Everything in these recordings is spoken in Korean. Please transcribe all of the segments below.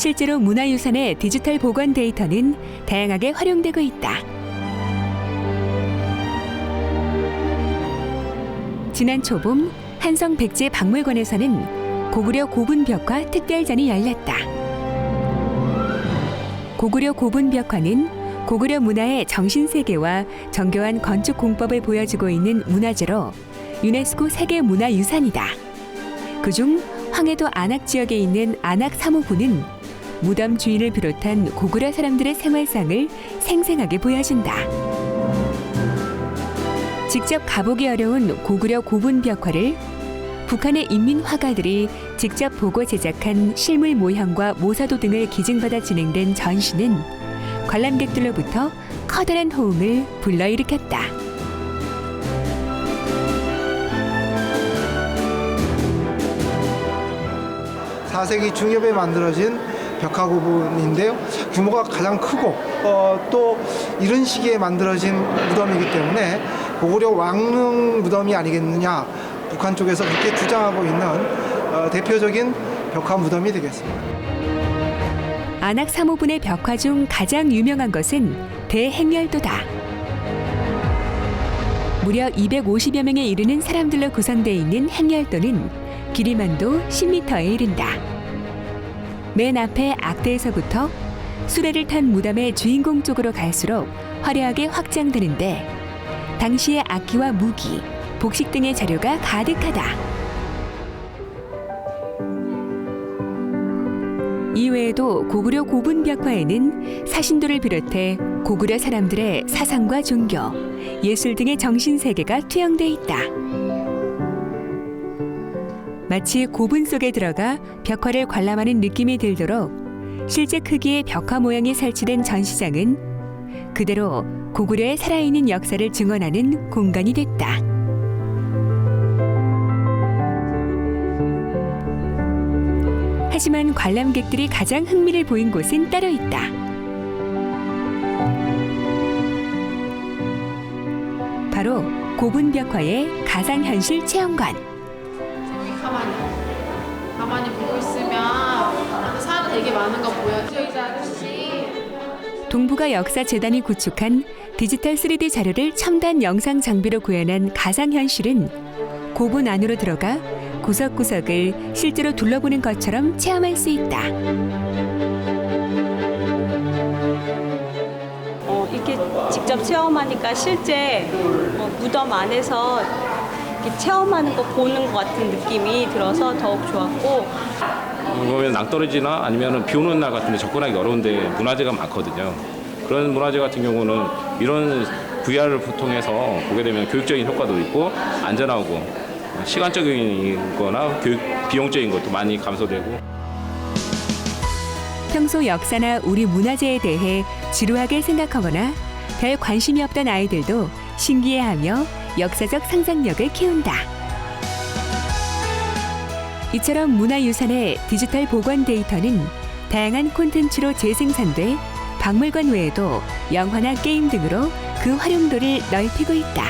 실제로 문화유산의 디지털 보관 데이터는 다양하게 활용되고 있다. 지난 초봄 한성 백제 박물관에서는 고구려 고분 벽화 특별전이 열렸다. 고구려 고분 벽화는 고구려 문화의 정신 세계와 정교한 건축 공법을 보여주고 있는 문화재로 유네스코 세계 문화유산이다. 그중 황해도 안악 지역에 있는 안악 사무부는 무덤 주인을 비롯한 고구려 사람들의 생활상을 생생하게 보여준다. 직접 가보기 어려운 고구려 고분 벽화를 북한의 인민 화가들이 직접 보고 제작한 실물 모형과 모사도 등을 기증받아 진행된 전시는 관람객들로부터 커다란 호응을 불러일으켰다. 4세기 중엽에 만들어진 벽화 구분인데요. 규모가 가장 크고 어, 또 이런 시기에 만들어진 무덤이기 때문에 고구려 왕릉 무덤이 아니겠느냐 북한 쪽에서 그렇게 주장하고 있는 어, 대표적인 벽화 무덤이 되겠습니다. 안악 사모분의 벽화 중 가장 유명한 것은 대행렬도다. 무려 250여 명에 이르는 사람들로 구성되어 있는 행렬도는 길이만도 10m에 이른다. 맨 앞에 악대에서부터 수레를 탄 무덤의 주인공 쪽으로 갈수록 화려하게 확장되는데 당시의 악기와 무기, 복식 등의 자료가 가득하다. 이외에도 고구려 고분 벽화에는 사신도를 비롯해 고구려 사람들의 사상과 종교, 예술 등의 정신 세계가 투영돼 있다. 마치 고분 속에 들어가 벽화를 관람하는 느낌이 들도록 실제 크기의 벽화 모양이 설치된 전시장은 그대로 고구려의 살아있는 역사를 증언하는 공간이 됐다. 하지만 관람객들이 가장 흥미를 보인 곳은 따로 있다. 바로 고분 벽화의 가상현실 체험관. 가만히 가만히 보고 있으면 사람 되게 많은 거 보여요. 저희 아저씨 동북아 역사 재단이 구축한 디지털 3D 자료를 첨단 영상 장비로 구현한 가상 현실은 고분 안으로 들어가 구석구석을 실제로 둘러보는 것처럼 체험할 수 있다. 어, 이렇게 직접 체험하니까 실제 어, 무덤 안에서 이렇게 체험하는 거 보는 것 같은 느낌이 들어서 더욱 좋았고 보면 낭떠러지나 아니면 비 오는 날 같은 데 접근하기 어려운데 문화재가 많거든요. 그런 문화재 같은 경우는 이런 VR을 통해서 보게 되면 교육적인 효과도 있고 안전하고 시간적인 거나 교육 비용적인 것도 많이 감소되고 평소 역사나 우리 문화재에 대해 지루하게 생각하거나 별 관심이 없던 아이들도 신기해하며 역사적 상상력을 키운다. 이처럼 문화유산의 디지털 보관 데이터는 다양한 콘텐츠로 재생산돼 박물관 외에도 영화나 게임 등으로 그 활용도를 넓히고 있다.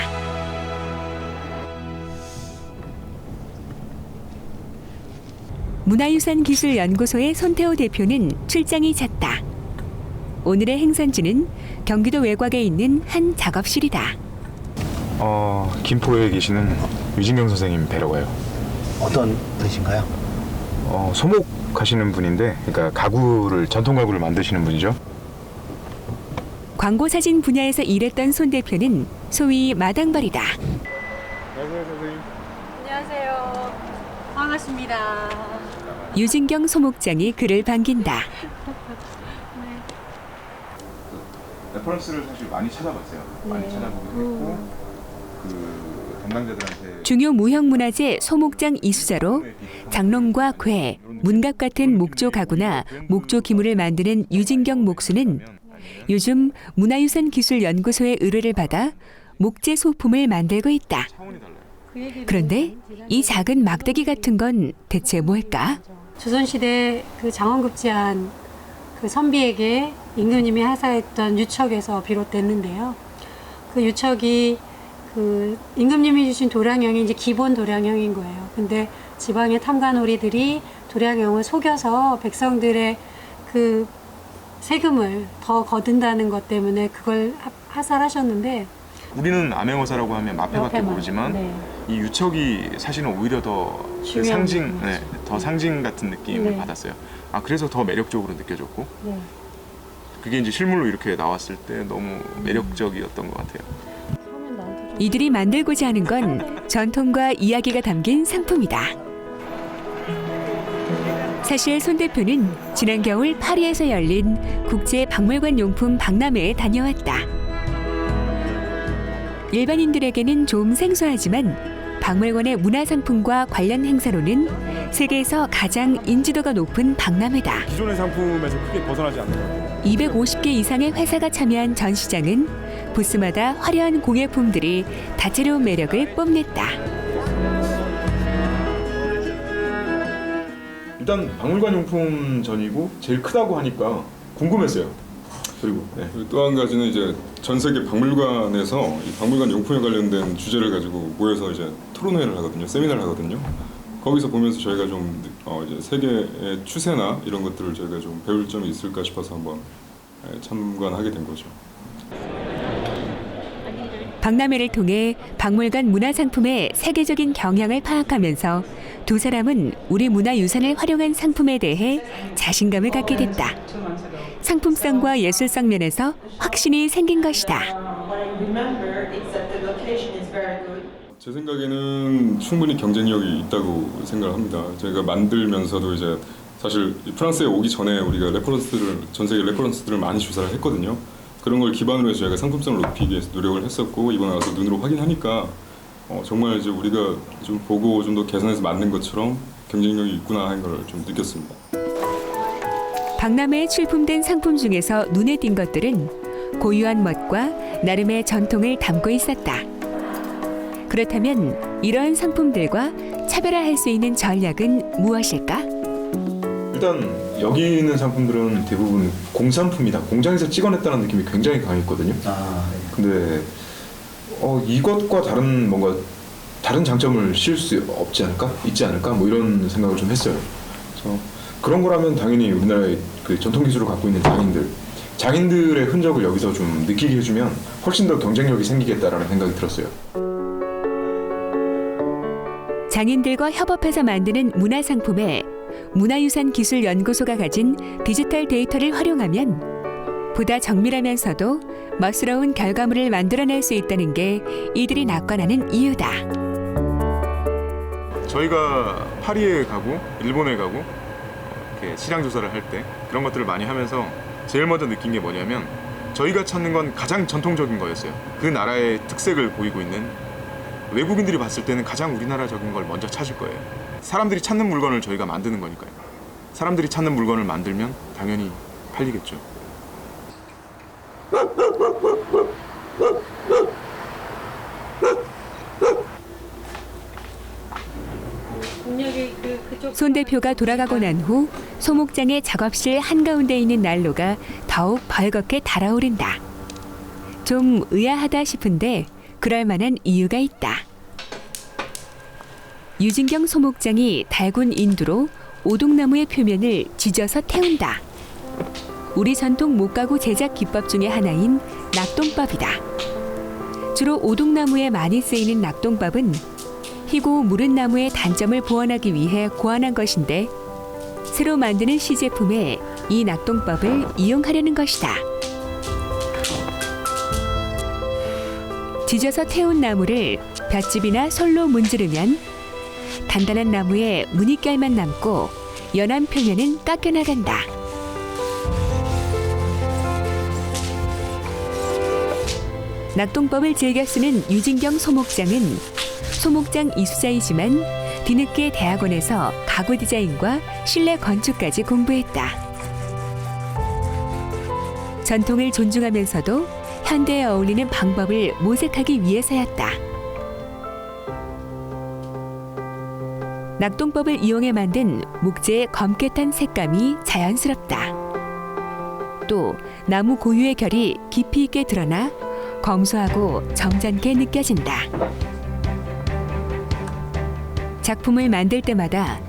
문화유산기술연구소의 손태호 대표는 출장이 잦다. 오늘의 행선지는 경기도 외곽에 있는 한 작업실이다. 어, 김포에 계시는 유진경 선생님 뵈러 가요. 어떤 분이신가요? 어, 소목 하시는 분인데, 그러니까 가구를 전통 가구를 만드시는 분이죠. 광고 사진 분야에서 일했던 손 대표는 소위 마당발이다. 안녕하세요, 선생님. 안녕하세요. 반갑습니다. 유진경 소목장이 그를 반긴다. 레퍼런스를 사실 많이 찾아봤어요. 많이 찾아보기도 했고, 그 담당자들한테 중요 무형문화재 소목장 이수자로 장롱과 궤, 문갑 같은 목조 가구나 목조 기물을 만드는 유진경 목수는 요즘 문화유산기술연구소의 의뢰를 받아 목재 소품을 만들고 있다. 그런데 이 작은 막대기 같은 건 대체 뭘까? 조선시대 그 장원급제한 그 선비에게 임금님이 하사했던 유척에서 비롯됐는데요. 그 유척이 그 임금님이 주신 도량형이 이제 기본 도량형인 거예요. 근데 지방의 탐관오리들이 도량형을 속여서 백성들의 그 세금을 더 거둔다는 것 때문에 그걸 하- 하살하셨는데 우리는 암행어사라고 하면 마패밖에 모르지만 네. 이 유척이 사실은 오히려 더그 중요한 상징. 네, 더 상징 같은 느낌을 네. 받았어요. 아 그래서 더 매력적으로 느껴졌고 네. 그게 이제 실물로 이렇게 나왔을 때 너무 매력적이었던 것 같아요. 이들이 만들고자 하는 건 전통과 이야기가 담긴 상품이다. 사실 손 대표는 지난 겨울 파리에서 열린 국제 박물관 용품 박람회에 다녀왔다. 일반인들에게는 좀 생소하지만 박물관의 문화상품과 관련 행사로는 세계에서 가장 인지도가 높은 박람회다. 기존의 상품에서 크게 벗어나지 않는 것 같아요. 250개 이상의 회사가 참여한 전시장은 부스마다 화려한 공예품들이 다채로운 매력을 뽐냈다. 일단 박물관 용품 전이고 제일 크다고 하니까 궁금했어요. 그리고 네. 또 한 가지는 이제 전 세계 박물관에서 이 박물관 용품에 관련된 주제를 가지고 모여서 이제 토론회를 하거든요, 세미나를 하거든요. 거기서 보면서 저희가 좀 어, 이제 세계의 추세나 이런 것들을 저희가 좀 배울 점이 있을까 싶어서 한번 예, 참관하게 된 거죠. 박람회를 통해 박물관 문화상품의 세계적인 경향을 파악하면서 두 사람은 우리 문화유산을 활용한 상품에 대해 자신감을 갖게 됐다. 상품성과 예술성 면에서 확신이 생긴 것이다. 제 생각에는 충분히 경쟁력이 있다고 생각을 합니다. 저희가 만들면서도 이제 사실 이 프랑스에 오기 전에 우리가 레퍼런스를 전 세계 레퍼런스들을 많이 조사를 했거든요. 그런 걸 기반으로 해서 저희가 상품성을 높이기 위해서 노력을 했었고 이번에 와서 눈으로 확인하니까 어, 정말 이제 우리가 좀 보고 좀 더 개선해서 만든 것처럼 경쟁력이 있구나 하는 걸 좀 느꼈습니다. 박람회에 출품된 상품 중에서 눈에 띈 것들은 고유한 멋과 나름의 전통을 담고 있었다. 그렇다면 이러한 상품들과 차별화할 수 있는 전략은 무엇일까? 일단 여기 있는 상품들은 대부분 공산품이다. 공장에서 찍어냈다는 느낌이 굉장히 강했거든요. 아, 근데 어, 이것과 다른 뭔가 다른 장점을 실수 없지 않을까? 있지 않을까? 뭐 이런 생각을 좀 했어요. 그래서 그런 거라면 당연히 우리나라의 그 전통 기술을 갖고 있는 장인들, 장인들의 흔적을 여기서 좀 느끼게 해주면 훨씬 더 경쟁력이 생기겠다라는 생각이 들었어요. 장인들과 협업해서 만드는 문화 상품에 문화유산기술연구소가 가진 디지털 데이터를 활용하면 보다 정밀하면서도 멋스러운 결과물을 만들어낼 수 있다는 게 이들이 낙관하는 이유다. 저희가 파리에 가고 일본에 가고 어, 이렇게 시장 조사를 할 때 그런 것들을 많이 하면서 제일 먼저 느낀 게 뭐냐면 저희가 찾는 건 가장 전통적인 거였어요. 그 나라의 특색을 보이고 있는 외국인들이 봤을 때는 가장 우리나라적인 걸 먼저 찾을 거예요. 사람들이 찾는 물건을 저희가 만드는 거니까요. 사람들이 찾는 물건을 만들면 당연히 팔리겠죠. 그손 대표가 돌아가고 난 후 소목장의 작업실 한가운데 있는 난로가 더욱 벌겋게 달아오른다. 좀 의아하다 싶은데 그럴 만한 이유가 있다. 유진경 소목장이 달군 인두로 오동나무의 표면을 지져서 태운다. 우리 전통 목가구 제작 기법 중의 하나인 낙동밥이다. 주로 오동나무에 많이 쓰이는 낙동밥은 희고 무른 나무의 단점을 보완하기 위해 고안한 것인데 새로 만드는 시제품에 이 낙동밥을 이용하려는 것이다. 지져서 태운 나무를 볏짚이나 솔로 문지르면 단단한 나무에 무늬결만 남고 연한 표면은 깎여나간다. 낙동법을 즐겨 쓰는 유진경 소목장은 소목장 이수자이지만 뒤늦게 대학원에서 가구 디자인과 실내 건축까지 공부했다. 전통을 존중하면서도 현대에 어울리는 방법을 모색하기 위해서였다. 낙동법을 이용해 만든 목재의 검게 탄 색감이 자연스럽다. 또 나무 고유의 결이 깊이 있게 드러나 검소하고 점잖게 느껴진다. 작품을 만들 때마다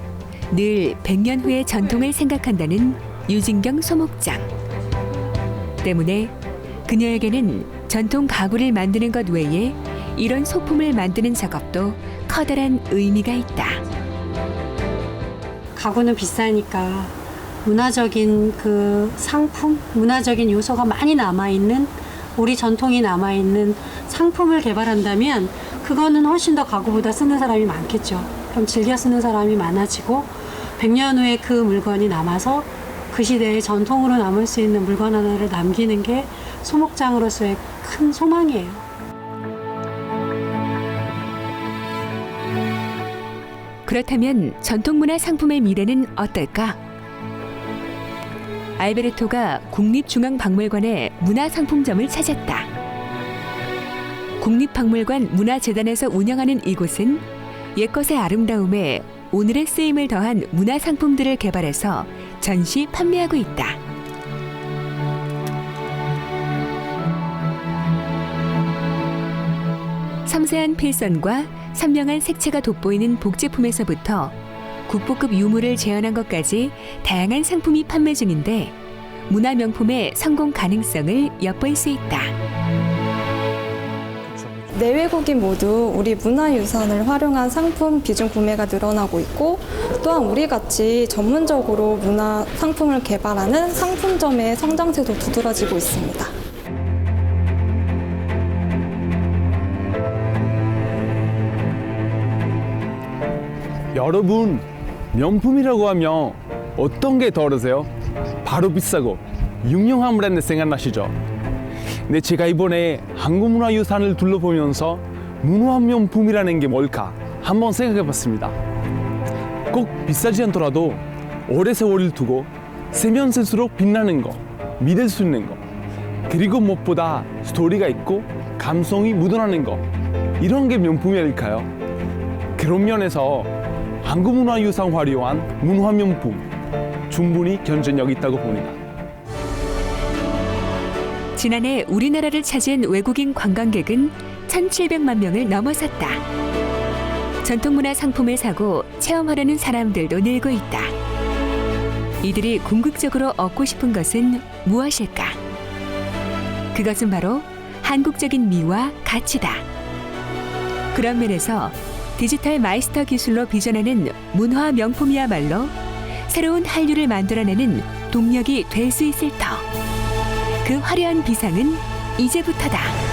늘 100년 후의 전통을 생각한다는 유진경 소목장. 때문에 그녀에게는 전통 가구를 만드는 것 외에 이런 소품을 만드는 작업도 커다란 의미가 있다. 가구는 비싸니까 문화적인 그 상품, 문화적인 요소가 많이 남아있는 우리 전통이 남아있는 상품을 개발한다면 그거는 훨씬 더 가구보다 쓰는 사람이 많겠죠. 그럼 즐겨 쓰는 사람이 많아지고 100년 후에 그 물건이 남아서 그 시대의 전통으로 남을 수 있는 물건 하나를 남기는 게 소목장으로서의 큰 소망이에요. 그렇다면 전통문화 상품의 미래는 어떨까? 알베르토가 국립중앙박물관에 문화상품점을 찾았다. 국립박물관 문화재단에서 운영하는 이곳은 옛것의 아름다움에 오늘의 쓰임을 더한 문화상품들을 개발해서 전시 판매하고 있다. 섬세한 필선과 선명한 색채가 돋보이는 복제품에서부터 국보급 유물을 재현한 것까지 다양한 상품이 판매 중인데 문화 명품의 성공 가능성을 엿볼 수 있다. 내외국인 모두 우리 문화유산을 활용한 상품 비중 구매가 늘어나고 있고 또한 우리 같이 전문적으로 문화 상품을 개발하는 상품점의 성장세도 두드러지고 있습니다. 여러분 명품이라고 하면 어떤 게 떠오르세요? 바로 비싸고 유명한 브랜드 생각나시죠? 근데 제가 이번에 한국문화유산을 둘러보면서 문화명품이라는 게 뭘까 한번 생각해봤습니다. 꼭 비싸지 않더라도 오래 세월을 두고 세면 쓸수록 빛나는 거, 믿을 수 있는 거, 그리고 무엇보다 스토리가 있고 감성이 묻어나는 거 이런 게 명품이 아닐까요? 그런 면에서 한국문화유산 화려한 문화명품 충분히 경쟁력 있다고 봅니다. 지난해 우리나라를 찾은 외국인 관광객은 1,700만 명을 넘어섰다. 전통문화 상품을 사고 체험하려는 사람들도 늘고 있다. 이들이 궁극적으로 얻고 싶은 것은 무엇일까? 그것은 바로 한국적인 미와 가치다. 그런 면에서 디지털 마이스터 기술로 비전하는 문화 명품이야말로 새로운 한류를 만들어내는 동력이 될 수 있을 터. 그 화려한 비상은 이제부터다.